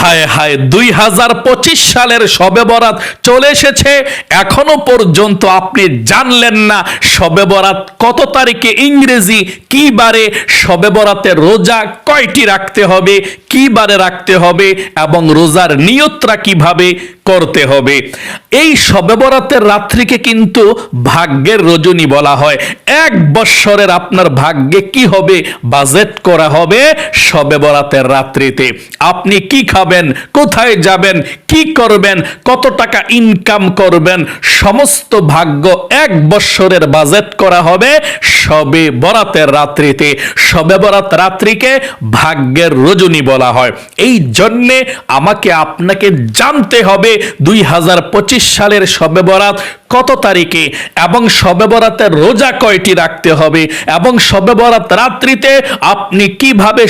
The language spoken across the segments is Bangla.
হায় হায়, দুই হাজার পঁচিশ সালের সবে বরাত চলে এসেছে। এখনও পর্যন্ত আপনি জানলেন না সবে বরাত কত তারিখে ইংরেজি কি বারে সবে বরাতে রোজা কয়টি রাখতে হবে কি বারে রাখতে হবে এবং রোজার নিয়তরা কীভাবে করতে হবে। এই সবে বরাতের রাত্রিকে কিন্তু ভাগ্যের রজনী বলা হয়। এক বৎসরের আপনার ভাগ্যে কি হবে? বাজেট করা হবে সবে বরাতের রাত্রিতে। আপনি কি খাবেন? কোথায় যাবেন? কি করবেন? কত টাকা ইনকাম করবেন? সমস্ত ভাগ্য এক বৎসরের বাজেট করা হবে সবে বরাতের রাত্রিতে। সবে বরাত রাত্রিকে ভাগ্যের রজনী বলা হয়। এই জন্যে আমাকে আপনাকে জানতে হবে দুই হাজার পঁচিশ সালের বরাত কত তারিখে? এবং বরাতের রোজা কয়টি রাখতে হবে? এবং রাত্রিতে আপনি কীভাবে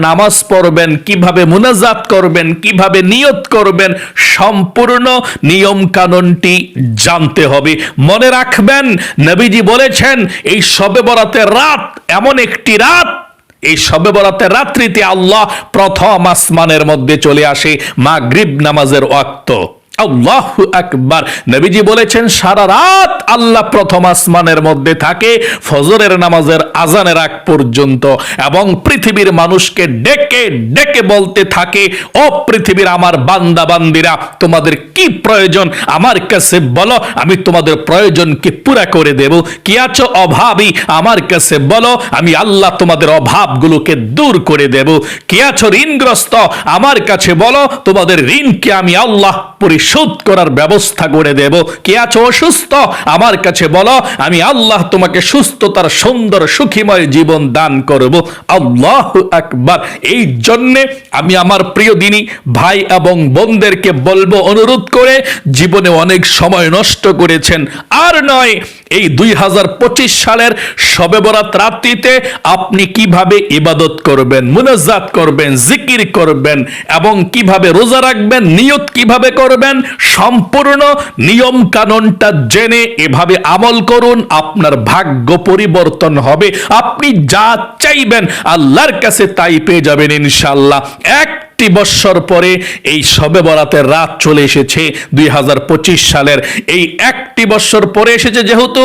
নামাজ পড়বেন? কীভাবে মুনাজাত করবেন? কীভাবে নিয়ত করবেন? সম্পূর্ণ নিয়ম কানুনটি জানতে হবে। মনে রাখবেন, নবীজি বলেছেন, এই সবে বরাতের রাত এমন একটি রাত এই সবে বরাতে রাত্রিতে আল্লাহ প্রথম আসমানের মধ্যে চলে আসে মাগরিব নামাজের ওয়াক্ত। আল্লাহ নবীজি বলেছেন, সারা রাত আল্লাহ প্রথম আসমানের মধ্যে থাকে, ফজরের নামাজের আজানের আগ পর্যন্ত, এবং পৃথিবীর মানুষকে ডেকে ডেকে বলতে থাকে, ও পৃথিবীর আমার বান্দা বান্দিরা তোমাদের কি প্রয়োজন? আমার কাছে বলো, আমি তোমাদের প্রয়োজনকে পুরা করে দেব। কি আছো অভাবী? আমার কাছে বলো, আমি আল্লাহ তোমাদের অভাবগুলোকে দূর করে দেব। কি আছো ঋণগ্রস্ত? আমার কাছে বলো, তোমাদের ঋণকে আমি আল্লাহ পরিশোধ করার ব্যবস্থা করে দেব। কে আছো অসুস্থ? আমার কাছে বলো, আমি আল্লাহ তোমাকে সুস্থতার সুন্দর সুখীময় জীবন দান করব। আল্লাহ আকবার। এই জন্যে আমি আমার প্রিয় দিনই ভাই এবং বোনদেরকে বলব, অনুরোধ করে জীবনে অনেক সময় নষ্ট করেছেন। আর নয়, এই দুই হাজার পঁচিশ সালের সবে বরাত রাত্রিতে আপনি কীভাবে ইবাদত করবেন, মুনাজাত করবেন, জিকির করবেন এবং কীভাবে রোজা রাখবেন, নিয়ত কীভাবে করবেন সম্পূর্ণ নিয়ম কানুনটা জেনে এভাবে আমল করুন, আপনার ভাগ্য পরিবর্তন হবে। আপনি যা চাইবেন আল্লাহর কাছে তাই পেয়ে যাবেন ইনশাল্লাহ এক একটি বৎসর পরে এই সবে বরাতের রাত চলে এসেছে, দুই হাজার পঁচিশ সালের। এই একটি বৎসর পরে এসেছে যেহেতু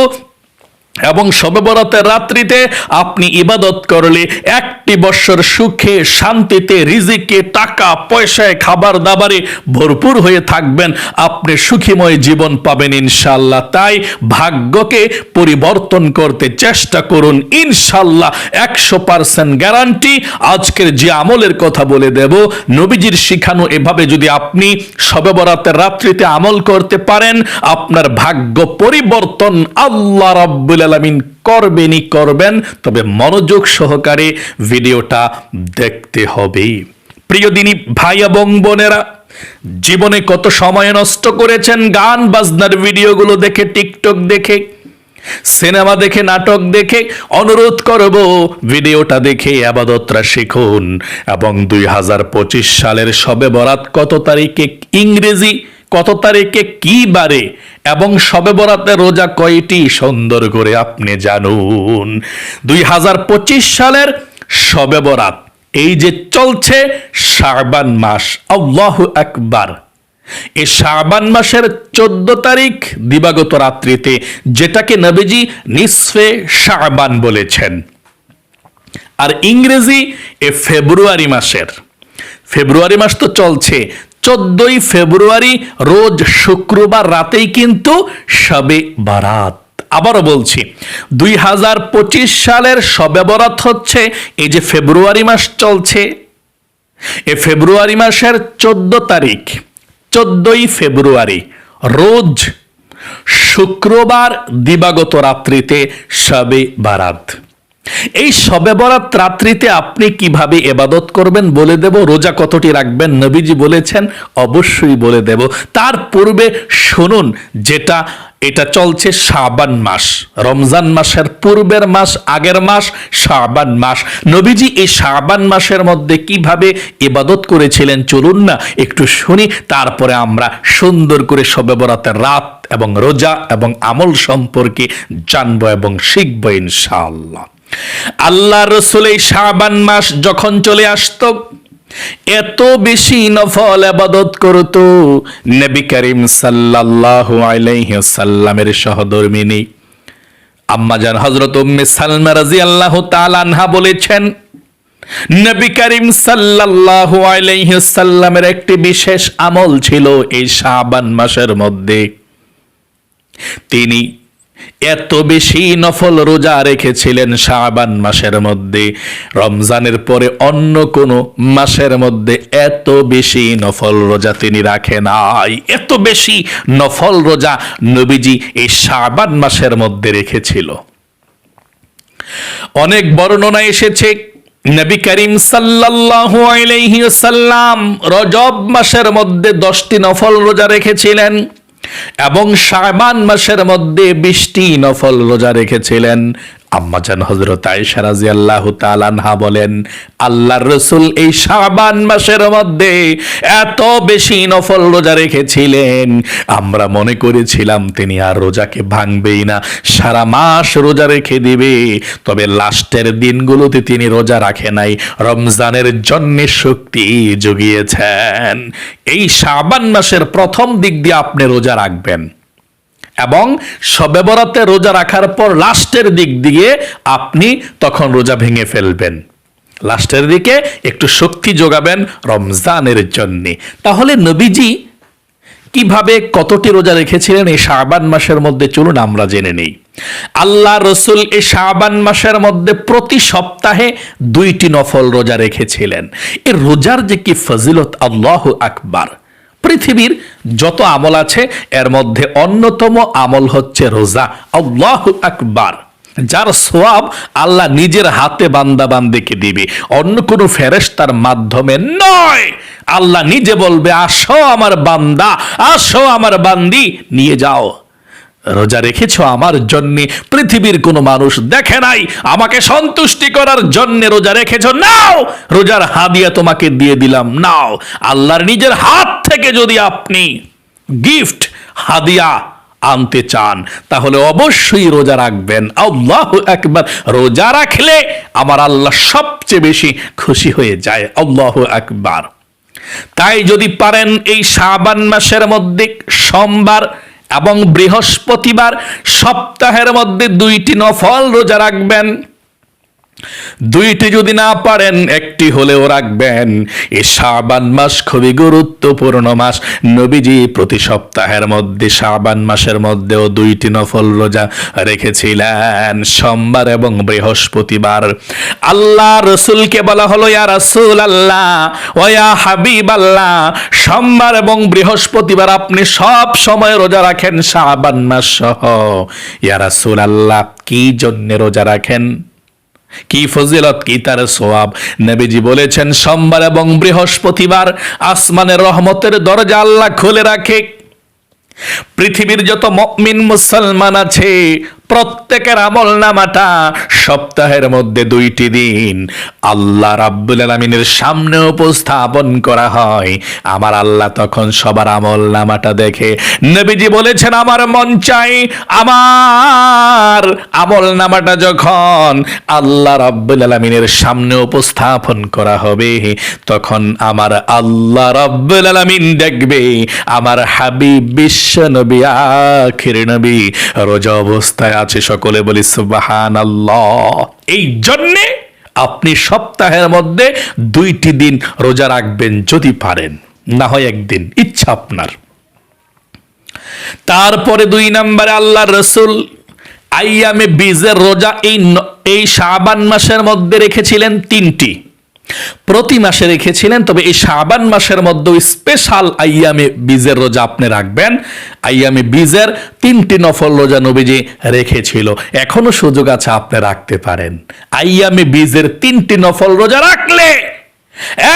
এবং সবে বরাতের রাত্রিতে আপনি ইবাদত করলে একটি বৎসর সুখে, শান্তিতে, রিজিকে, টাকা, পয়সায়, খাবার দাবারে ভরপুর হয়ে থাকবেন। আপনি সুখীময় জীবন পাবেন ইনশাল্লাহ তাই ভাগ্যকে পরিবর্তন করতে চেষ্টা করুন ইনশাল্লাহ একশো পার্সেন্ট গ্যারান্টি আজকের যে আমলের কথা বলে দেব, নবীজির শিখানো এভাবে যদি আপনি সবে বরাতের রাত্রিতে আমল করতে পারেন, আপনার ভাগ্য পরিবর্তন আল্লাহ রাব্বুল আলামিন করবেনই করবেন, তবে মনোযোগ সহকারে ভিডিওটা দেখতে হবে প্রিয় দিনী ভাই এবং বোনেরা, জীবনে কত সময় নষ্ট করেছেন গান বাজনার ভিডিওগুলো দেখে, টিকটক দেখে সিনেমা দেখে, নাটক দেখে অনুরোধ করব, ভিডিওটা দেখে আবাদতরা শিখুন। এবং দুই হাজার পঁচিশ সালের সবে বরাত কত তারিখে ইংরেজি, কত তারিখে কি বারে, এবং সবে বরাতে রোজা কয়টি, সুন্দর করে আপনি জানুন। দুই হাজার পঁচিশ সালের সবে বরাত, এই যে চলছে শাবান মাস, আল্লাহ আকবার। এই শাবান মাসের চোদ্দ তারিখ দিবাগত রাত্রিতে, যেটাকে নবীজি নিসফে শাবান বলেছেন। আর ইংরেজি এ ফেব্রুয়ারি মাসের। ফেব্রুয়ারি মাস তো চলছে। চোদ্দই ফেব্রুয়ারি রোজ শুক্রবার রাতেই কিন্তু সবে বারাত। আবারও বলছি, দুই হাজার পঁচিশ সালের সবে বরাত হচ্ছে, এই যে ফেব্রুয়ারি মাস চলছে, এ ফেব্রুয়ারি মাসের চোদ্দ তারিখ। চোদ্দই ফেব্রুয়ারি রোজ শুক্রবার দিবাগত রাত্রিতে সবে বারাত। এই সবে বরাত রাত্রিতে আপনি কীভাবে এবাদত করবেন বলে দেব, রোজা কতটি রাখবেন নবীজি বলেছেন, অবশ্যই বলে দেব। তার পূর্বে শুনুন, যেটা, এটা চলছে শাবান মাস। রমজান মাসের পূর্বের মাস, আগের মাস, শাবান মাস। নবীজি এই শাবান মাসের মধ্যে কীভাবে ইবাদত করেছিলেন চলুন না একটু শুনি, তারপরে আমরা সুন্দর করে সবে বরাতের রাত এবং রোজা এবং আমল সম্পর্কে জানব এবং শিখব ইনশাআল্লাহ। আল্লাহ রসুল এই শাবান মাস যখন চলে আসতো, এত বেশি নফল আবাদত করত নবী করিম সাল্লাল্লাহু আলাইহি সাল্লামের সহধর্মিনী। আম্মাজান হযরত উম্মে সালমা রাদিয়াল্লাহু তাআলা আনহা বলেছেন, নবী করিম সাল্লাল্লাহু আলাইহি সাল্লামের একটি বিশেষ আমল ছিল এই শাবান মাসের মধ্যে। তিনি এত বেশি নফল রোজা রেখেছিলেন শাবান মাসের মধ্যে। রমজানের পরে অন্য কোন মাসের মধ্যে এত বেশি নফল রোজা তিনি রাখেন নাই। এত বেশি নফল রোজা নবীজি এই শাবান মাসের মধ্যে রেখেছিল। অনেক বর্ণনা এসেছে, নবী করিম সাল্লাম রজব মাসের মধ্যে দশটি নফল রোজা রেখেছিলেন। এবং শাবান মাসের মধ্যে বৃষ্টি নফল রোজা রেখেছিলেন। আম্মাজান হজরত আয়েশা রাদিয়াল্লাহু তাআলা আনহা বলেন, আল্লাহর রসুল এই শাবান মাসের মধ্যে এত বেশি নফল রোজা রেখেছিলেন। আমরা মনে করেছিলাম, তিনি আর রোজাকে ভাঙবেই না। সারা মাস রোজা রেখে দিবে। তবে লাস্টের দিনগুলোতে তিনি রোজা রাখে নাই। রমজানের জন্য শক্তি জুগিয়েছেন। এই শাবান মাসের প্রথম দিক দিয়ে আপনি রোজা রাখবেন। এবং সবে বরাতে রোজা রাখার পর লাস্টের দিক দিয়ে আপনি তখন রোজা ভেঙে ফেলবেন। লাস্টের দিকে একটু শক্তি যোগাবেন রমজানের জন্যে। তাহলে নবীজি কীভাবে কতটি রোজা রেখেছিলেন এই শাবান মাসের মধ্যে চলুন আমরা জেনে নেই। আল্লাহ রসুল এই শাবান মাসের মধ্যে প্রতি সপ্তাহে দুইটি নফল রোজা রেখেছিলেন। এই রোজার যে কি ফজিলত, আল্লাহ আকবার। পৃথিবীর যত আমল আছে, এর মধ্যে অন্যতম আমল হচ্ছে রোজা। আল্লাহ আকবার। যার সোয়াব আল্লাহ নিজের হাতে বান্দা বান্দিকে দিবে। অন্য কোনো ফেরেস্তার মাধ্যমে নয়। আল্লাহ নিজে বলবে, আসো আমার বান্দা, আসো আমার বান্দি, নিয়ে যাও। রোজা রেখেছ আমার জন্যে? পৃথিবীর কোনো মানুষ দেখে নাই। আমাকে সন্তুষ্টি করার জন্য রোজা রেখেছ? নাও! রোজার হাদিয়া তোমাকে দিয়ে দিলাম, নাও। আল্লাহর নিজের হাত থেকে যদি আপনি গিফট, হাদিয়া আনতে চান, তাহলে অবশ্যই রোজা রাখবেন। আল্লাহ একবার রোজা রাখলে আমার আল্লাহ সবচেয়ে বেশি খুশি হয়ে যায়। আল্লাহ একবার তাই যদি পারেন এই শাবান মাসের মধ্যে, সোমবার এবং বৃহস্পতিবার সপ্তাহের মধ্যে দুইটি নফল রোজা রাখবেন। দুইটি যদি না পারেন, একটি হলেও রাখবেন। এই শাবান মাস খুবই গুরুত্বপূর্ণ মাস। নবীজি প্রতি সপ্তাহের মধ্যে, শাবান মাসের মধ্যেও দুইটি নফল রোজা রেখেছিলেন, সোমবার এবং বৃহস্পতিবার। আল্লাহ রসুলকে বলা হলো, ইয়া রাসূল আল্লাহ ওয়া হাবিব আল্লাহ সোমবার এবং বৃহস্পতিবার আপনি সব সময় রোজা রাখেন, শাবান মাস সহ। ইয়া রাসূল আল্লাহ কি জন্য রোজা রাখেন? কি ফজিলত, কি তার সোয়াব? নবীজি বলেছেন, সোমবার এবং বৃহস্পতিবার আসমানের রহমতের দরজা আল্লাহ খুলে রাখে। পৃথিবীর যত মমিন মুসলমান আছে প্রত্যেকের আমল নামাটা সপ্তাহের মধ্যে দুইটি দিন। আল্লাহ রাব্বুল আলমিনের সামনে উপস্থাপন করা হয়। আমার আল্লাহ তখন সবার আমল নামাটা দেখে নবীজি বলেছেন, আমার মন চাই আমার আমল নামাটা যখন আল্লাহ রাব্বুল আলমিনের সামনে উপস্থাপন করা হবে, তখন আমার আল্লাহ রাব্বুল আলমিন দেখবে আমার হাবিব বিশ্ব নবী, আখির নবী। রোজা অবস্থায় আছে সকলে বলি সুবাহান এই জন্যে আপনি সপ্তাহের মধ্যে দুইটি দিন রোজা রাখবেন যদি পারেন। না হয় একদিন, ইচ্ছা আপনার। তারপরে দুই নম্বরে আল্লাহ রসুল আইয়ামে বীজের রোজা এই এই শাবান মাসের মধ্যে রেখেছিলেন তিনটি। প্রতি মাসে রেখেছিলেন, তবে এই শাবান মাসের মধ্যে স্পেশাল আইয়ামে বীজের রোজা আপনি রাখবেন। আইয়ামে বীজের তিনটি নফল রোজা নবীজি রেখেছিল। এখনও সুযোগ আছে আপনি রাখতে পারেন। আইয়ামে বীজের তিনটি নফল রোজা রাখলে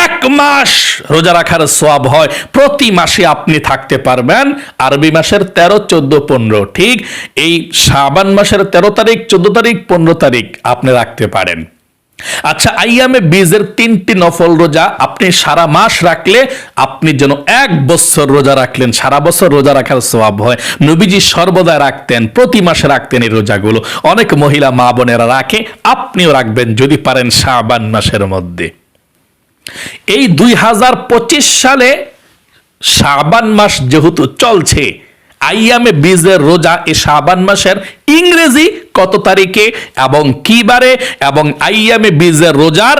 এক মাস রোজা রাখার সব হয়। প্রতি মাসে আপনি থাকতে পারবেন। আরবি মাসের তেরো, চোদ্দ, পনেরো, ঠিক? এই শাবান মাসের তেরো তারিখ, চোদ্দ তারিখ, পনেরো তারিখ আপনি রাখতে পারেন। আচ্ছা আইয়ামে বীজের তিনটি নফল রোজা আপনি সারা মাস রাখলে আপনি যেন এক বছর রোজা রাখলেন, সারা বছর রোজা রাখার সোয়াব হয়। নবীজি সর্বদা রাখতেন, প্রতি মাসে রাখতেন এই রোজাগুলো। অনেক মহিলা মা বোনেরা রাখে, আপনিও রাখবেন যদি পারেন শাবান মাসের মধ্যে। এই দুই হাজার পঁচিশ সালে শাবান মাস যেহেতু চলছে আইয়ামে বীজের রোজা এ শাবান মাসের ইংরেজি কত তারিখে এবং কি বারে এবং আইয়ামে বীজের রোজার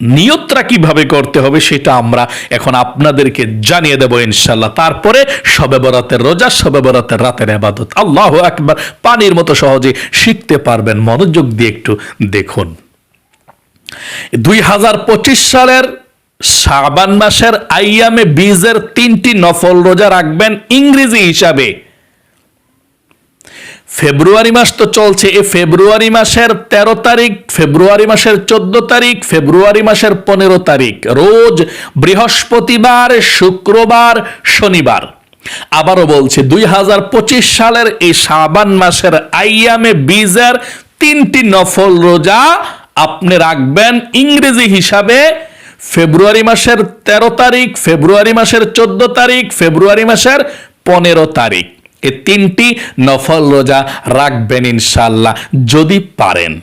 নিয়তটা কীভাবে করতে হবে সেটা আমরা এখন আপনাদেরকে জানিয়ে দেবো ইনশাল্লাহ তারপরে সবে বরাতের রোজা, সবে বরাতের রাতের আবাদত। আল্লাহ একবার পানির মতো সহজে শিখতে পারবেন। মনোযোগ দিয়ে একটু দেখুন। দুই হাজার পঁচিশ সালের শাবান মাসের আইয়ামে বীজের তিনটি নফল রোজা রাখবেন ইংরেজি হিসাবে। ফেব্রুয়ারি মাস তো চলছে এই ফেব্রুয়ারি মাসের ১৩ তারিখ, ফেব্রুয়ারি মাসের চোদ্দ তারিখ, ফেব্রুয়ারি মাসের পনেরো তারিখ, রোজ বৃহস্পতিবার, শুক্রবার, শনিবার। আবারও বলছি, দুই সালের এই শাবান মাসের আইয়ামে বীজের তিনটি নফল রোজা আপনি রাখবেন ইংরেজি হিসাবে ফেব্রুয়ারি মাসের ১৩ তারিখ, ফেব্রুয়ারি মাসের চোদ্দ তারিখ, ফেব্রুয়ারি মাসের পনেরো তারিখ। এ তিনটি নফল রোজা রাখবেন ইনশাল্লাহ যদি পারেন।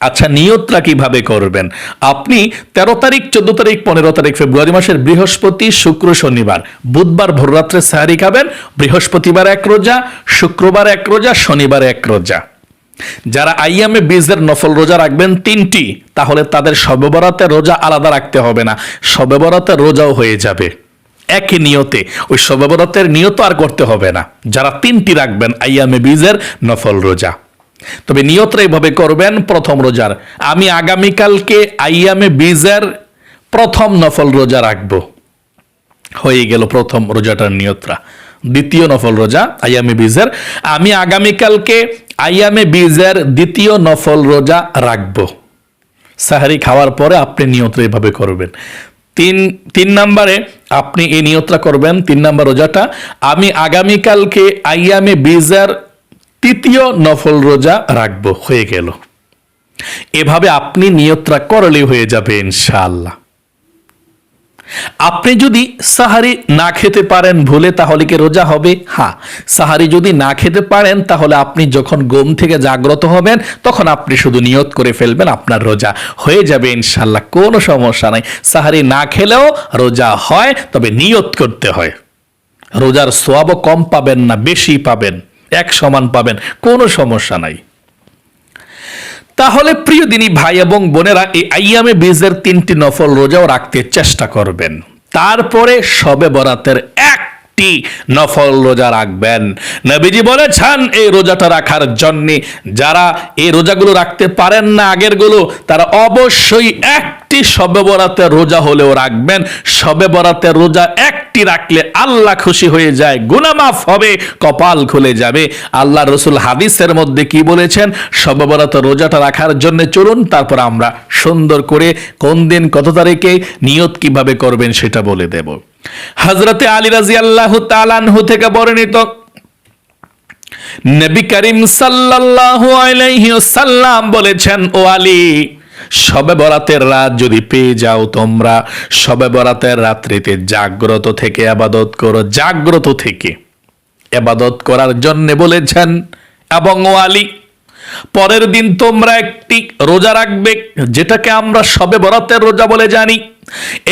আচ্ছা নিয়তরা কীভাবে করবেন? আপনি ১৩ তারিখ, চোদ্দ তারিখ, পনেরো তারিখ, ফেব্রুয়ারি মাসের বৃহস্পতি, শুক্র, শনিবার। বুধবার ভোররাত্রে সাহারি খাবেন, বৃহস্পতিবার এক রোজা, শুক্রবার এক রোজা, শনিবার এক রোজা। যারা আইয়ামে বীজের নফল রোজা রাখবেন তিনটি, তাহলে তাদের সবেবরাতে রোজা আলাদা রাখতে হবে না, সবেবরাতে রোজাও হয়ে যাবে। একই নিয়তে ওই সবেবরাতের নিয়ত আর করতে হবে না, যারা তিনটি রাখবেন আইয়ামে বীজের নফল রোজা। তবে নিয়তরা এইভাবে করবেন, প্রথম রোজার, আমি আগামীকালকে আইয়ামে বীজের প্রথম নফল রোজা রাখব। হয়ে গেল প্রথম রোজাটার নিয়তরা দ্বিতীয় নফল রোজা, আইয়ামে বীজের, আমি আগামীকালকে আইয়ামে বীজের দ্বিতীয় নফল রোজা রাখব। সাহারি খাওয়ার পরে আপনি নিয়ত এভাবে করবেন। তিন তিন নম্বরে আপনি এই নিয়তটা করবেন, তিন নম্বর রোজাটা, আমি আগামীকালকে আইয়ামে বীজের তৃতীয় নফল রোজা রাখব। হয়ে গেল। এভাবে আপনি নিয়তটা করলেই হয়ে যাবে ইনশাআল্লাহ। আপনি যদি সাহারি না খেতে পারেন ভুলে, তাহলে কি রোজা হবে? হ্যাঁ সাহারি যদি না খেতে পারেন, তাহলে আপনি যখন ঘুম থেকে জাগ্রত হবেন, তখন আপনি শুধু নিয়ত করে ফেলবেন আপনার রোজা। হয়ে যাবে ইনশাল্লাহ কোনো সমস্যা নাই। সাহারি না খেলেও রোজা হয়, তবে নিয়ত করতে হয়। রোজার সোয়াবও কম পাবেন না, বেশি পাবেন, এক সমান পাবেন, কোনো সমস্যা নাই। তাহলে প্রিয় দিনী ভাই এবং বোনেরা, এই আইয়ামে বীজের তিনটি নফল রোজাও রাখতে চেষ্টা করবেন। তারপরে সবে বরাতের একটি নফল রোজা রাখবেন। নবীজি বলেছেন, এই রোজাটা রাখার জন্য যারা এই রোজাগুলো রাখতে পারেন না, আগেরগুলো, তারা অবশ্যই একটি সবে বরাতের রোজা হলেও রাখবেন। সবে বরাতের রোজা একটি রাখলে আল্লাহ খুশি হয়ে যায় গুনামাফ হবে, কপাল খুলে যাবে। আল্লাহ রসুল হাদিসের মধ্যে কি বলেছেন? সবে বরাতের রোজাটা রাখার জন্য চলুন, তারপর আমরা সুন্দর করে কোন দিন, কত তারিখে নিয়ত কীভাবে করবেন সেটা বলে দেব। হজরতে আলী রাজি আল্লাহ তালানহু থেকে বর্ণিত নবী করিম সাল্লাল্লাহু আলাইহি সাল্লাম বলেছেন, ও আলী, সবে বরাতের রাত যদি পেয়ে যাও তোমরা, সবে বরাতের রাত্রিতে জাগ্রত থেকে আবাদত করো। জাগ্রত থেকে আবাদত করার জন্য বলেছেন, এবং ও আলী পরের দিন তোমরা একটি রোজা রাখবে, যেটাকে আমরা সবে বরাতের রোজা বলে জানি।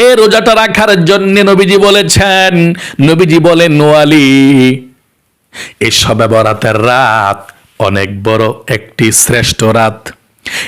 এ রোজাটা রাখার জন্য নবীজি বলেছেন, নবীজি বলেন নোয়ালি এই সবে বরাতের রাত অনেক বড়, একটি শ্রেষ্ঠ রাত।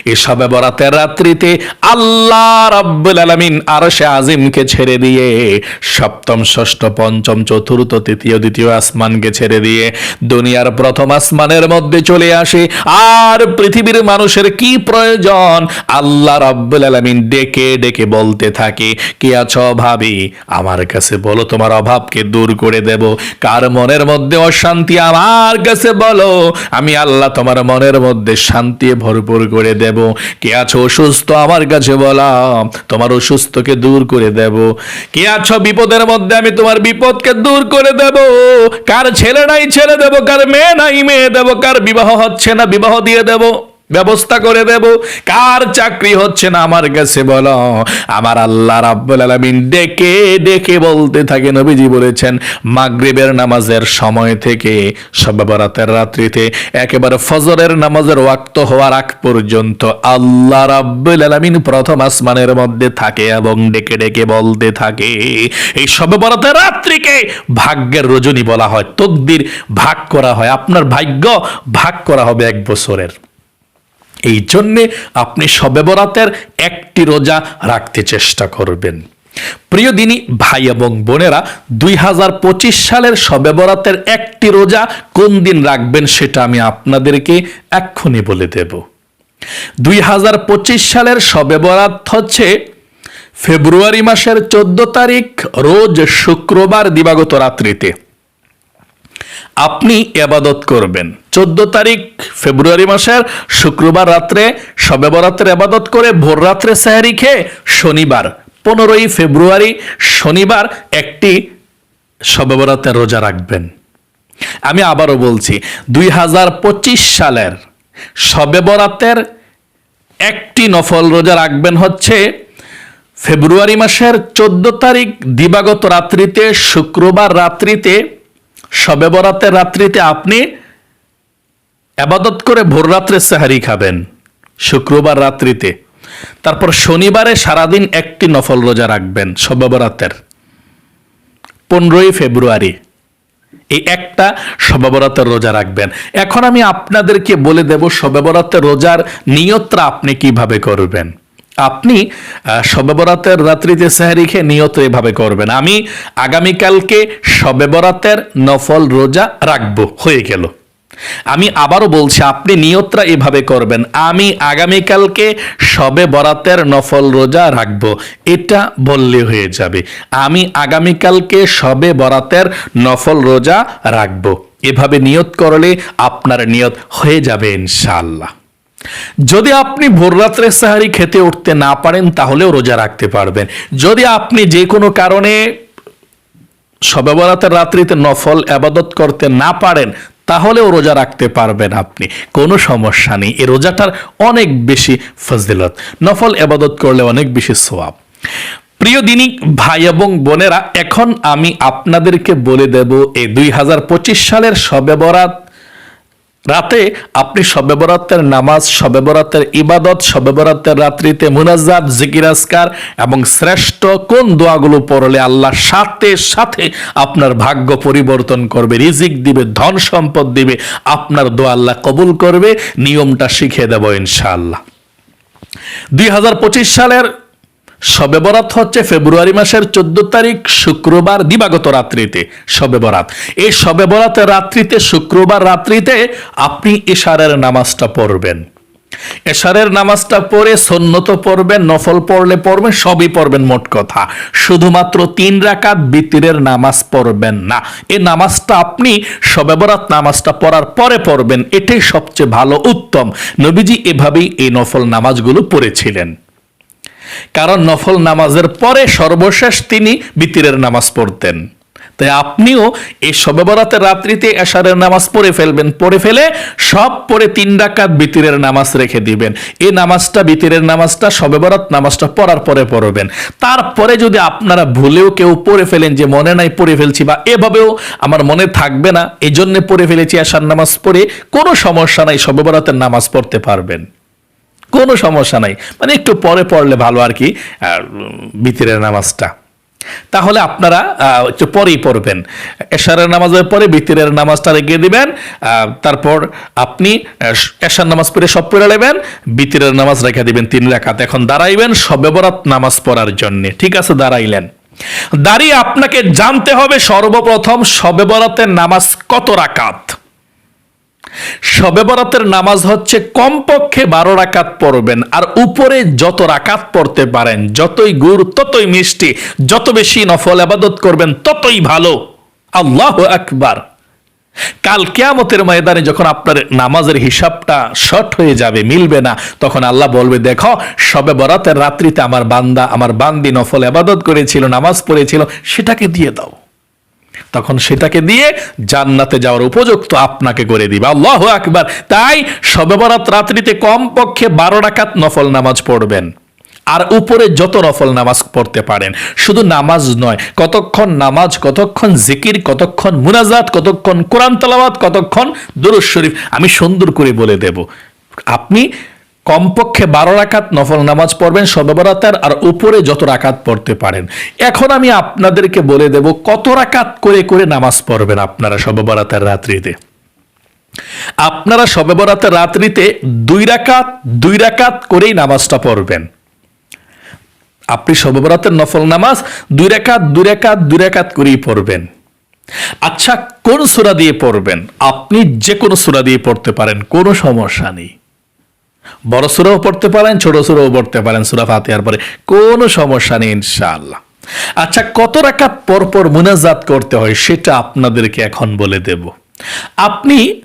এই সবে বরাতের রাত্রিতে আল্লাহ রাব্বুল আলামিন আরশে আজিমকে ছেড়ে দিয়ে সপ্তম, ষষ্ঠ, পঞ্চম, চতুর্থ, তৃতীয়, দ্বিতীয় আসমানকে ছেড়ে দিয়ে দুনিয়ার প্রথম আসমানের মধ্যে চলে আসে। আর পৃথিবীর মানুষের কি প্রয়োজন? আল্লাহ রাব্বুল আলামিন ডেকে ডেকে বলতে থাকে, কি আছো ভাবি? আমার কাছে বলো, তোমার অভাবকে দূর করে দেব। কার মনের মধ্যে অশান্তি? আমার কাছে বলো। আমি আল্লাহ তোমার মনের মধ্যে শান্তি ভরপুর করে দেব। কে আছো অসুস্থ আমার কাছে বলাম তোমার অসুস্থকে দূর করে দেব। কে আছো বিপদের মধ্যে? আমি তোমার বিপদকে দূর করে দেব। কার ছেলে নাই ছেলে দেব। কার মেয়ে নাই, মেয়ে দেব। কার বিবাহ হচ্ছে না, বিবাহ দিয়ে দেব। ব্যবস্থা করে দেব। কার চাকরি হচ্ছে না আমার কাছে বলো। আমার আল্লাহ রাব্বুল আলামিন ডেকে ডেকে বলতে থাকে, নবীজি বলেছেন, মাগরিবের নামাজের সময় থেকে শবে বরাতের রাত্রিতে একেবারে ফজরের নামাজের ওয়াক্ত হওয়ার আগ পর্যন্ত আল্লাহ রাব্বুল আলামিন প্রথম আসমানের মধ্যে থাকে এবং ডেকে ডেকে বলতে থাকে, এই শবে বরাতের রাত্রিকে ভাগ্যের রজনী বলা হয়, তকদির ভাগ করা হয়। আপনার ভাগ্য ভাগ করা হবে এক বছরের। এই জন্যে আপনি শবে বরাতের একটি রোজা রাখতে চেষ্টা করবেন। প্রিয় দিনী, ভাই এবং বোনেরা, দুই হাজার পঁচিশ সালের শবে বরাতের একটি রোজা কোন দিন রাখবেন সেটা আমি আপনাদেরকে এক্ষুনি বলে দেব। দুই হাজার পঁচিশ সালের শবে বরাত হচ্ছে ফেব্রুয়ারি মাসের চোদ্দ তারিখ, রোজ শুক্রবার দিবাগত রাত্রিতে। আপনি এবাদত করবেন। চোদ্দ তারিখ ফেব্রুয়ারি মাসের শুক্রবার রাত্রে সবে বরাতের এবাদত করে ভোর রাত্রে সাহারি খেয়ে শনিবার, পনেরোই ফেব্রুয়ারি শনিবার একটি সবে বরাতের রোজা রাখবেন। আমি আবারও বলছি, দুই হাজার পঁচিশ সালের সবে বরাতের একটি নফল রোজা রাখবেন হচ্ছে ফেব্রুয়ারি মাসের চোদ্দ তারিখ দিবাগত রাত্রিতে, শুক্রবার রাত্রিতে শবে বরাতের রাত্রিতে আপনি আবাদত করে ভোর রাত্রে সাহারি খাবেন, শুক্রবার রাত্রিতে। তারপর শনিবারে সারাদিন একটি নফল রোজা রাখবেন শবে বরাতের। পনেরোই ফেব্রুয়ারি এই একটা শবে বরাতের রোজা রাখবেন। এখন আমি আপনাদেরকে বলে দেব শবে বরাতের রোজার নিয়তটা আপনি কীভাবে করবেন। আপনি আহ, শবে বরাতের রাত্রিতে সাহারি খেয়ে নিয়ত এভাবে করবেন। আমি আগামীকালকে শবে বরাতের নফল রোজা রাখব হয়ে গেল। আমি আবারও বলছি আপনি নিয়তরা এভাবে করবেন। আমি আগামীকালকে শবে বরাতের নফল রোজা রাখব এটা বললে হয়ে যাবে। আমি আগামীকালকে শবে বরাতের নফল রোজা রাখব। এভাবে নিয়ত করলে আপনার নিয়ত হয়ে যাবে ইনশাআল্লাহ। যদি আপনি ভোর রাত্রে সাহারি খেতে উঠতে না পারেন, তাহলেও রোজা রাখতে পারবেন। যদি আপনি যে কোনো কারণে সবে বরাতের রাত্রিতে নফল আবাদত করতে না পারেন, তাহলেও রোজা রাখতে পারবেন আপনি। কোনো সমস্যা নেই। এই রোজাটার অনেক বেশি ফজিলত। নফল আবাদত করলে অনেক বেশি সোয়াব প্রিয় দিনী, ভাই এবং বোনেরা, এখন আমি আপনাদেরকে বলে দেব, এই দুই হাজার পঁচিশ সালের সবে বরাত রাতে আপনি শবে বরাতের নামাজ শবে বরাতের ইবাদত শবে বরাতের রাত্রিতে মুনাজাত, জিকিরাজকার এবং শ্রেষ্ঠ কোন দোয়াগুলো পড়লে আল্লাহ সাথে সাথে আপনার ভাগ্য পরিবর্তন করবে, রিজিক দিবে, ধন সম্পদ দিবে, আপনার দোয়া আল্লাহ কবুল করবে, নিয়মটা শিখিয়ে দেব ইনশাআল্লাহ। দুই হাজার পঁচিশ সালের শবে বরাত হচ্ছে ফেব্রুয়ারি মাসের চোদ্দ তারিখ, শুক্রবার দিবাগত রাত্রিতে। শবে বরাত। এই শবে বরাতের রাত্রিতে, শুক্রবার রাত্রিতে আপনি ইশারের নামাজটা পড়বেন। এশারের নামাজটা পড়ে সন্নত পড়বেন, নফল পড়লে পড়বেন, সবই পড়বেন মোট কথা। শুধুমাত্র তিন রাকাত বিতিরের নামাজ পড়বেন না। এ নামাজটা আপনি শবে বরাত নামাজটা পড়ার পরে পড়বেন, এটাই সবচেয়ে ভালো উত্তম। নবীজি এভাবেই এই নফল নামাজগুলো পড়েছিলেন। কারণ নফল নামাজের পরে সর্বশেষ তিনি বিতিরের নামাজ পড়তেন। তাই আপনিও এই শবে বরাতের রাত্রিতে এশারের নামাজ পড়ে ফেলবেন। পড়ে ফেলে সব পড়ে তিন ডাকাত বিতিরের নামাজ রেখে দিবেন। এই নামাজটা বিতিরের নামাজটা শবে বরাত নামাজটা পড়ার পরে পড়বেন। তারপরে যদি আপনারা ভুলেও কেউ পড়ে ফেলেন যে মনে নাই পড়ে ফেলছি বা এভাবেও আমার মনে থাকবে না এই জন্য পড়ে ফেলেছি এশার নামাজ পড়ে, কোনো সমস্যা নাই শবে বরাতের নামাজ পড়তে পারবেন। কোনো সমস্যা নাই। মানে একটু পরে পড়লে ভালো আর কি বিতিরের নামাজটা। তাহলে আপনারা একটু পরেই পড়বেন। এশারের নামাজের পরে বিতিরের নামাজটা রেখে দিবেন তারপর আপনি এশার নামাজ পড়ে সব পড়ে নেবেন, বিতিরের নামাজ রেখে দিবেন তিন রেখাত এখন দাঁড়াইবেন সবে বরাত নামাজ পড়ার জন্য। ঠিক আছে, দাঁড়াইলেন। দাঁড়িয়ে আপনাকে জানতে হবে সর্বপ্রথম সবে বরাতের নামাজ কত রাকাত? শবে বরাতের নামাজ হচ্ছে কমপক্ষে বারো রাকাত পড়বেন, আর উপরে যত রাকাত পড়তে পারেন, যতই গুড়, ততই মিষ্টি, যত বেশি নফল আবাদত করবেন, ততই ভালো। আল্লাহ আকবার। কাল কেয়ামতের ময়দানে যখন আপনার নামাজের হিসাবটা শর্ট হয়ে যাবে, মিলবে না, তখন আল্লাহ বলবে, দেখো, সবে বরাতের রাত্রিতে আমার বান্দা, আমার বান্দি নফল আবাদত করেছিল, নামাজ পড়েছিল, সেটাকে দিয়ে দাও। তখন সেটাকে দিয়ে জান্নাতে যাওয়ার উপযুক্ত আপনাকে করে দিবে। আল্লাহ আকবার। তাই শবে বরাত রাত্রিতে কমপক্ষে বারো রাকাত নফল নামাজ পড়বেন। আর উপরে যত নফল নামাজ পড়তে পারেন। শুধু নামাজ নয়, কতক্ষণ নামাজ, কতক্ষণ জিকির, কতক্ষণ মুনাজাত, কতক্ষণ কোরআন তালাবাদ কতক্ষণ দুরুজ শরীফ আমি সুন্দর করে বলে দেব। আপনি কমপক্ষে বারো রাকাত নফল নামাজ পড়বেন শবে বরাতের আর উপরে যত রাকাত পড়তে পারেন। এখন আমি আপনাদেরকে বলে দেব, কত রাকাত করে করে নামাজ পড়বেন আপনারা শবে বরাতের রাত্রিতে? আপনারা শবে বরাতের রাত্রিতে দুই রাকাত দুই রাকাত করেই নামাজটা পড়বেন। আপনি শবে বরাতের নফল নামাজ দুই রাকাত দুই রাকাত দুই রাকাত করেই পড়বেন। আচ্ছা কোন সূরা দিয়ে পড়বেন? আপনি যে কোনো সূরা দিয়ে পড়তে পারেন, কোনো সমস্যা নেই। বড় সুরাও পড়তে পারেন, ছোট সুরাও পড়তে পারেন সুরা ফাতিহার পরে। কোনো সমস্যা নেই, ইনশাআল্লাহ। আচ্ছা কত রাকাত পর পর মুনাজাত করতে হয় সেটা আপনাদেরকে এখন বলে দেব। আপনি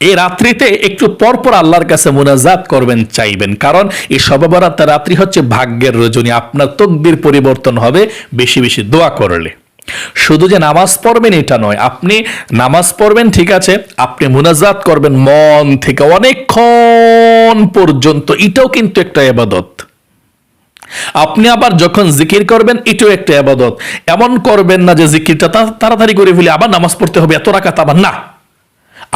এই রাত্রিতে একটু পরপর আল্লাহর কাছে মুনাজাত করবেন, চাইবেন। কারণ এই সবাবরাত রাত্রি হচ্ছে ভাগ্যের রজনী। আপনার তকদির পরিবর্তন হবে, বেশি বেশি দোয়া করলে। শুধু যে নামাজ পড়বেন এটা নয়, আপনি নামাজ পড়বেন, ঠিক আছে, আপনি মুনাজাত করবেন মন থেকে অনেকক্ষণ পর্যন্ত, এটাও কিন্তু একটা এবাদত আপনি আবার যখন জিকির করবেন, এটাও একটা আবাদত এমন করবেন না যে জিকিরটা তাড়াতাড়ি করে ফেলে, আবার নামাজ পড়তে হবে, এত রাকাত আবার না।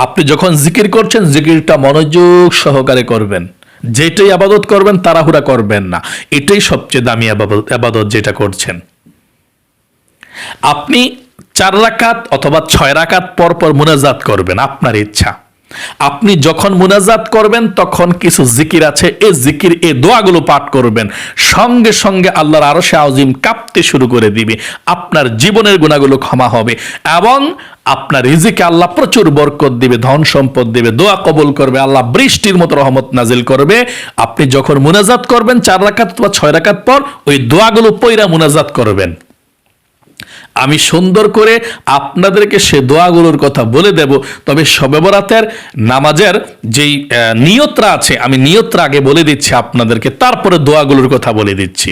আপনি যখন জিকির করছেন, জিকিরটা মনোযোগ সহকারে করবেন। যেটাই আবাদত করবেন, তাড়াহুড়া করবেন না। এটাই সবচেয়ে দামি আবাদত যেটা করছেন। আপনি চার রাকাত অথবা ছয় রাকাত পর পর মুনাজাত করবেন, আপনার ইচ্ছা। আপনি যখন মুনাজাত করবেন, তখন কিছু জিকির আছে, এই জিকির এ দোয়াগুলো পাঠ করবেন। সঙ্গে সঙ্গে আল্লাহর আরও সে আজিম কাঁপতে শুরু করে দিবে। আপনার জীবনের গুণাগুলো ক্ষমা হবে এবং আপনার রিজিকে আল্লাহ প্রচুর বরকত দিবে, ধন সম্পদ দিবে, দোয়া কবল করবে, আল্লাহ বৃষ্টির মতো রহমত নাজিল করবে। আপনি যখন মুনাজাত করবেন, চার রাকাত বা ছয় রাকাত পর, ওই দোয়াগুলো পৈরা মুনাজাত করবেন। আমি সুন্দর করে আপনাদেরকে সে দোয়াগুলোর কথা বলে দেব। তবে শবে বরাতের নামাজের যেই নিয়তরা আছে, আমি নিয়তরা আগে বলে দিচ্ছি আপনাদেরকে, তারপরে দোয়াগুলোর কথা বলে দিচ্ছি।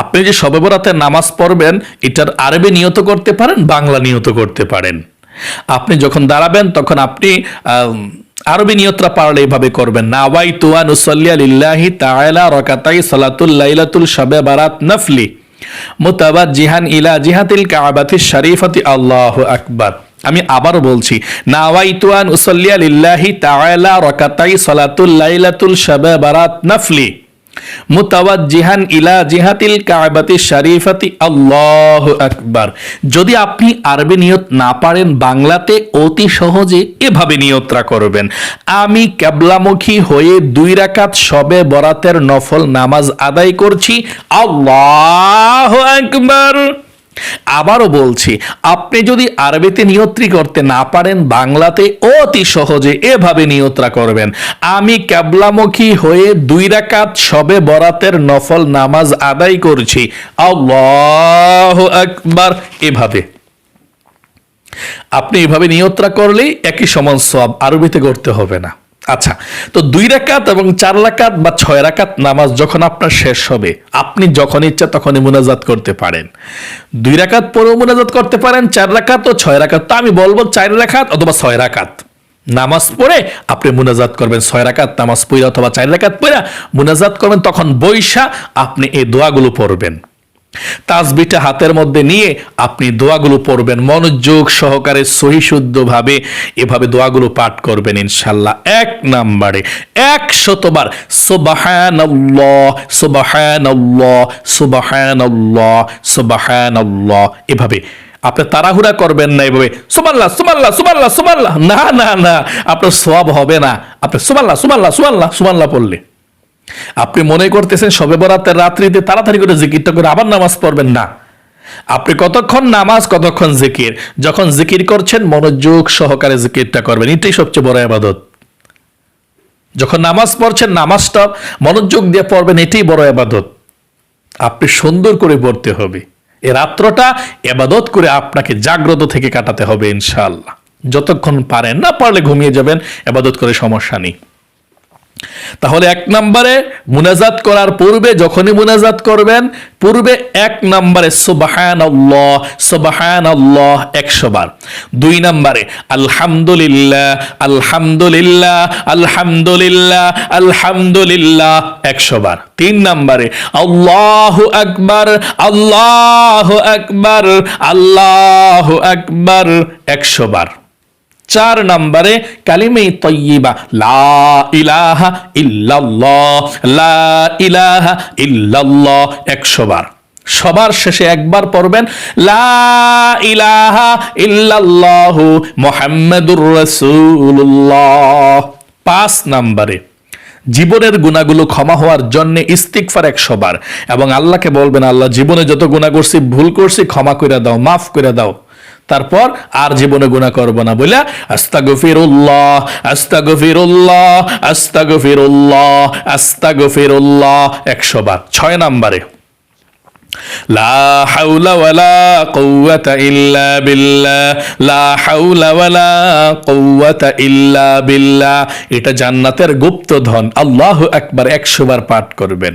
আপনি যে শবে বরাতের নামাজ পড়বেন, এটার আরবি নিয়ত করতে পারেন, বাংলা নিয়ত করতে পারেন। আপনি যখন দাঁড়াবেন, তখন আপনি আরবি নিয়তরা পারলে এইভাবে করবেন নাওয়াই তুয়া নুসল্লিয়া লিল্লাহি তাআলা রাকাতাই সালাতুল লাইলাতুল শবে বারাত নফলি। মোতাবাদ জিহান ইলা জিহাতিল কাবাতি শরীফতি আল্লাহ আকবার। আমি আবারও বলছি নাওয়াইতুয়ান উসল্লিয়া লিল্লাহি তাআলা রাকাতাই সালাতুল লাইলাতুল শাবাবারাত নাফলি। মুতাওয়াজ্জিহান ইলা জিহাতিল কাবাতি শরীফতি আল্লাহ আকবার। যদি আপনি আরবি নিয়ত না পারেন, বাংলাতে অতি সহজে এভাবে নিয়তরা করবেন। আমি ক্যাবলামুখী হয়ে দুই রাকাত সবে বরাতের নফল নামাজ আদায় করছি। আল্লাহ আকবার। আবারও বলছি, আপনি যদি আরবিতে নিয়ত্রি করতে না পারেন, বাংলাতে অতি সহজে এভাবে নিয়ত্রা করবেন। আমি ক্যাবলামুখী হয়ে দুই রাকাত সবে বরাতের নফল নামাজ আদায় করছি। আকবার, এভাবে। আপনি এভাবে নিয়ত্রা করলেই একই সমান সব আরবিতে করতে হবে না। আচ্ছা তো দুই রাকাত এবং চার রাকাত বা ছয় রাকাত নামাজ যখন আপনার শেষ হবে, আপনি যখন ইচ্ছা তখনই মুনাজাত করতে পারেন। দুই রাকাত পরেও মুনাজাত করতে পারেন, চার রাকাত ও ছয় রাকাত। তো আমি বলব চার রাকাত অথবা ছয় রাকাত। নামাজ পড়ে আপনি মুনাজাত করবেন, ছয় রাকাত নামাজ পড়ে অথবা চার রাকাত পড়ে মুনাজাত করবেন, তখন বৈশা আপনি এই দোয়াগুলো পড়বেন। তাসবিটা হাতের মধ্যে নিয়ে আপনি দোয়াগুলো পড়বেন, মনোযোগ সহকারে সহিশুদ্ধভাবে এভাবে দোয়াগুলো পাঠ করবেন ইনশাল্লাহ। এক নাম্বারে এক শতবার সুবাহানাল্লাহ সুবাহানাল্লাহ এভাবে। আপনি তাড়াহুড়া করবেন না এভাবে সুমাল্লাহ সুমাল্লাহ সুমাল্লাহ সুমাল্লাহ না না না, আপনার সব হবে না। আপনি সুমাল্লাহ সুমাল্লাহ সুমাল্লাহ সুমাল্লাহ পড়লে। আপনি মনে করতেছেন সবে বরাতের রাত্রিতে তাড়াতাড়ি করে জিকিরটা করে আবার নামাজ পড়বেন না। আপনি কতক্ষণ নামাজ, কতক্ষণ জিকির? যখন জিকির করছেন, মনোযোগ সহকারে জিকিরটা করবেন। এটাই সবচেয়ে বড় আবাদত। যখন নামাজ পড়ছেন, নামাজটা মনোযোগ দিয়ে পড়বেন, এটাই বড় আবাদত। আপনি সুন্দর করে পড়তে হবে। এ রাত্রটা এবাদত করে আপনাকে জাগ্রত থেকে কাটাতে হবে ইনশাল্লাহ যতক্ষণ পারেন না পারলে ঘুমিয়ে যাবেন এবাদত করে সমস্যা নেই। তাহলে এক নম্বরে মুনাজাত করার পূর্বে যখনই মুনাজাত করবেন, পূর্বে এক নম্বরে সুবাহান আল্লাহ সুবাহান আল্লাহ একশো বার। দুই নম্বরে আলহামদুলিল্লাহ আলহামদুলিল্লাহ আলহামদুলিল্লাহ আলহামদুলিল্লাহ একশো বার। তিন নম্বরে আল্লাহ আকবার আল্লাহ আকবার আল্লাহ আকবার একশো বার। চার নম্বরে কালিমে তৈবা লা ইলাহা ইল্লাল্লাহ, লা ইলাহা ইল্লাল্লাহ, একশো বার। সবার শেষে একবার পড়বেন, লা ইলাহা ইল্লাল্লাহু পাঁচ নম্বরে, জীবনের গুণাগুলো ক্ষমা হওয়ার জন্য ইস্তিকফার একশো বার। এবং আল্লাহকে বলবেন, আল্লাহ, জীবনে যত গুণা করছি, ভুল করছি, ক্ষমা করে দাও, মাফ করে দাও। তারপর আর জীবনে গুণা করব না বলে আস্তাগফিরুল্লাহ আস্তাগফিরুল্লাহ আস্তাগফিরুল্লাহ আস্তাগফিরুল্লাহ, একশো বার, ছয় নম্বরে। লা হাওলা ওয়ালা কুওয়াতা ইল্লা বিল্লাহ, লা হাওলা ওয়ালা কুওয়াতা ইল্লা বিল্লাহ। এটা জান্নাতের গুপ্তধন আল্লাহু আকবার 100 বার পাঠ করবেন।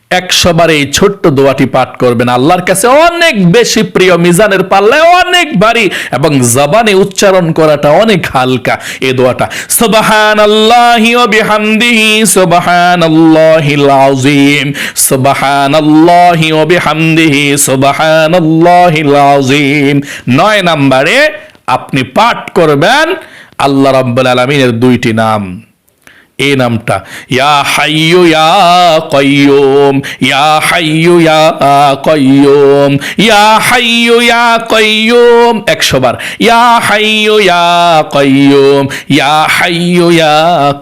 একশো বার এই ছোট্ট দোয়াটি পাঠ করবেন। আল্লাহর কাছে অনেক বেশি প্রিয়, মিজানের পাল্লায় অনেক ভারী এবং জবানে উচ্চারণ করাটা অনেক হালকা এ দোয়াটা। সুবহান আল্লাহি বিহামদিহি সুবহান আল্লাহিল আযীম সুবহান আল্লাহি বিহামদিহি সুবহান আল্লাহিল আযীম। নয় নম্বরে আপনি পাঠ করবেন আল্লাহ রাব্বুল আলামিনের দুইটি নাম। এই নামটা। ইয়া হাইয়ু, ইয়া কয়্যুম ইয়া হাইয়ু, ইয়া কয়্যুম ইয়া হাইয়ু, ইয়া কয়্যুম একশো বার। ইয়া হাইয়ু, ইয়া কয়্যুম ইয়া হাইয়ু, ইয়া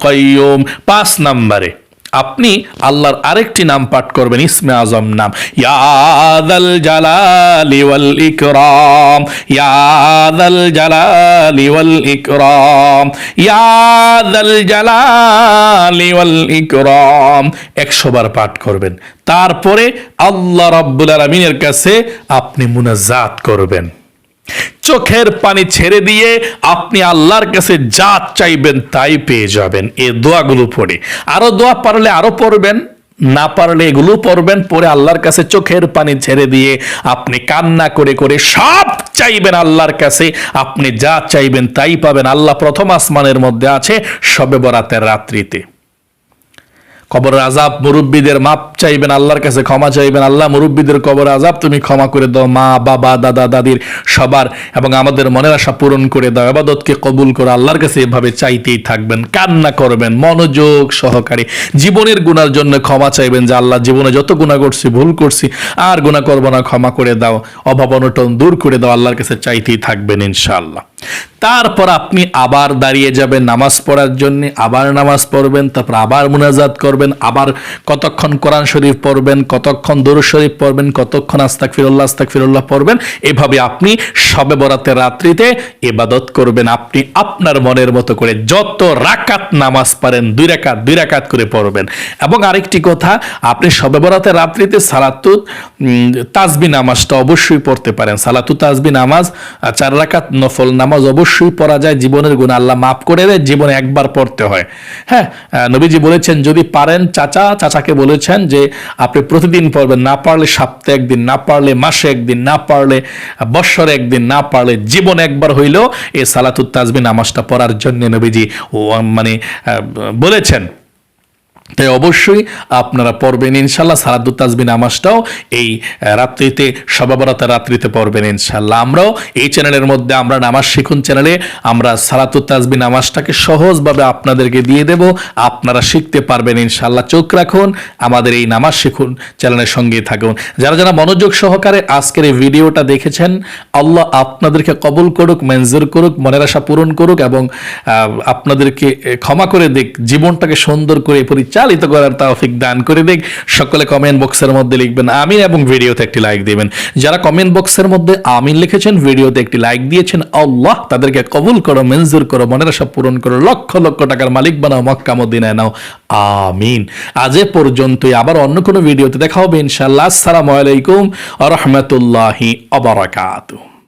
কয়্যুম পাঁচ নম্বরে। আপনি আল্লাহর আরেকটি নাম পাঠ করবেন, ইসমে আজম নাম। ইয়াদাল জালালি ওয়াল ইকরাম ইয়াদাল জালালি ওয়াল ইকরাম ইয়াদাল জালালি ওয়াল ইকরাম। একশো বার পাঠ করবেন। তারপরে আল্লাহ রাব্বুল আলামিনের কাছে আপনি মুনাজাত করবেন। চোখের পানি ছেড়ে দিয়ে আপনি আল্লাহর কাছে যা চাইবেন তাই পেয়ে যাবেন। এ দোয়াগুলো পড়ে। আরও দোয়া পারলে আরও পড়বেন, না পারলে এগুলো পড়বেন। পরে আল্লাহর কাছে চোখের পানি ছেড়ে দিয়ে আপনি কান্না করে করে সব চাইবেন আল্লাহর কাছে। আপনি যা চাইবেন তাই পাবেন। আল্লাহ প্রথম আসমানের মধ্যে আছে, সবে বরাতের রাত্রিতে। কবর আজাব মুরব্বীদের মাপ চাইবেন, আল্লাহর কাছে ক্ষমা চাইবেন। আল্লাহ মুরব্বীদের কবর আজাব তুমি ক্ষমা করে দাও, মা, বাবা, দাদা, দাদির সবার এবং আমাদের মনের আশা পূরণ করে দাও আবাদতকে কবুল করে, আল্লাহর কাছে এভাবে চাইতেই থাকবেন, কান্না করবেন, মনোযোগ সহকারে। জীবনের গুণার জন্য ক্ষমা চাইবেন যে আল্লাহ জীবনে যত গুণা করছি, ভুল করছি, আর গুণা করব না, ক্ষমা করে দাও। অভাব অনটন দূর করে দাও, আল্লাহর কাছে চাইতেই থাকবেন ইনশাআল্লাহ। তারপর আপনি আবার দাঁড়িয়ে যাবেন নামাজ পড়ার জন্য, আবার নামাজ পড়বেন, তারপর আবার মুনাজাত করবেন, আবার কতক্ষণ কোরআন শরীফ পড়বেন, কতক্ষণ দরুদ শরীফ পড়বেন, কতক্ষণ আস্তাক ফিরুল্লাহ আস্তাক ফিরুল্লাহ পড়বেন, এভাবে আপনি সবে বরাতের রাত্রিতে ইবাদত করবেন। আপনি আপনার মনের মতো করে যত রাকাত নামাজ পারেন, দুই রাকাত দুই রাকাত করে পড়বেন। এবং আরেকটি কথা, আপনি সবে বরাতের রাত্রিতে সালাতু তাজবি নামাজটা অবশ্যই পড়তে পারেন। সালাতু তাজবি নামাজ চার রাকাত নফল নামাজ অবশ্যই পড়া যায়, জীবনের গুণ আল্লাহ মাফ করে দেয়, জীবনে একবার পড়তে হয়। হ্যাঁ নবীজি বলেছেন, যদি পারেন, চাচা, চাচাকে বলেছেন যে, আপনি প্রতিদিন পড়বেন, না পারলে সপ্তাহে একদিন, না পারলে মাসে একদিন, না পারলে বৎসরে একদিন, না পারলে জীবন একবার হইলেও এই সালাতুত তাজবি নামাজটা পড়ার জন্য নবীজি ও মানে বলেছেন। তাই অবশ্যই আপনারা পড়বেন, ইনশাল্লাহ সারাদুত তাজবি নামাজটাও এই রাত্রিতে, সবাবরাতে রাত্রিতে পড়বেন, ইনশাল্লাহ। আমরাও এই চ্যানেলের মধ্যে, আমরা নামাজ শিখুন চ্যানেলে, আমরা সালাতুত তাজবি নামাজটাকে সহজভাবে আপনাদেরকে দিয়ে দেব, আপনারা শিখতে পারবেন, ইনশাল্লাহ। চোখ রাখুন, আমাদের এই নামাজ শিখুন, চ্যানেলের সঙ্গে থাকুন। যারা যারা মনোযোগ সহকারে আজকের এই ভিডিওটা দেখেছেন, আল্লাহ আপনাদেরকে কবুল করুক, মঞ্জুর করুক, মনের আশা পূরণ করুক এবং আপনাদেরকে ক্ষমা করে দিক, জীবনটাকে সুন্দর করে পরিচালনা চালিত করার তৌফিক দান করে দেখ সকলে কমেন্ট বক্সের মধ্যে লিখবেন আমিন এবং ভিডিওতে একটি লাইক দিবেন। যারা কমেন্ট বক্সের মধ্যে আমিন লিখেছেন, ভিডিওতে একটি লাইক দিয়েছেন, আল্লাহ তাদেরকে কবুল করো, মঞ্জুর করো, মনের আশা পূরণ করো, লক্ষ লক্ষ টাকার মালিক বানাও, মক্কা মদিনায় নাও। আমিন। আজ এ পর্যন্তই। আবার অন্য কোনো ভিডিওতে দেখা হবে, ইনশাআল্লাহ। আসসালামু আলাইকুম রহমতুল্লাহি আবরাকাতুহ